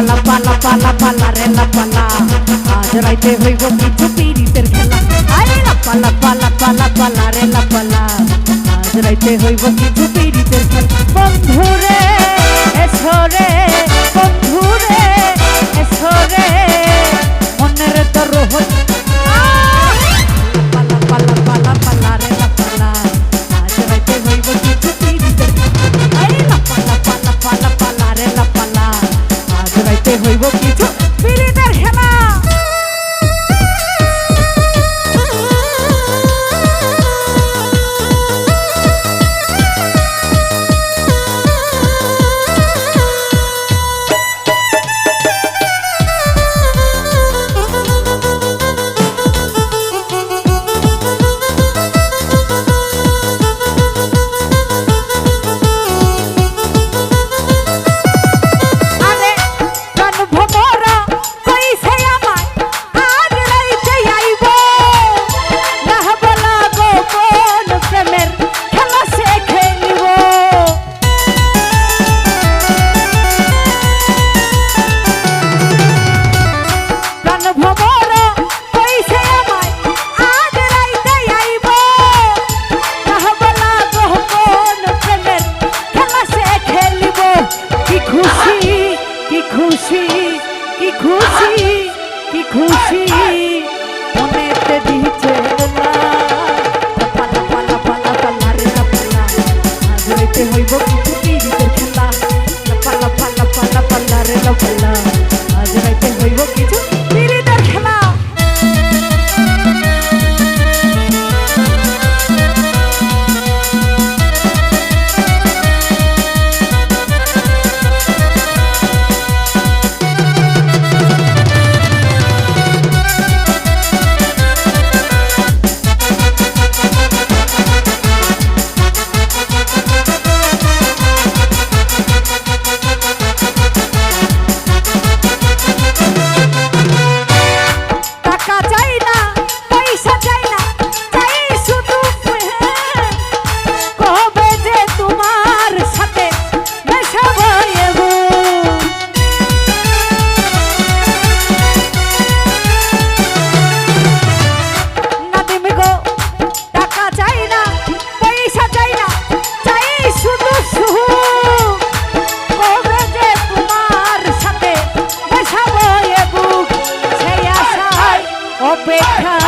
পালা পালা পালা পালা রে লাপালা আজ রাইতে হইব কিছু পীড়িতের খেলা। আরে লাপালা পালা পালা পালা রে লাপালা আজ রাইতে হইব কিছু পীড়িতের খেলা। বন্ধু রে, এসো রে, বন্ধু রে, এসো রে। হইব কিছু খুশি, কি খুশি কি খুশি, কি মনেতে দিছে দোলা পালা পালা পালা পালা রে না পালা। আজ হইব কিছু পীড়িতের খেলা। পালা পালা পালা পালা রে না পালা। Rebecca.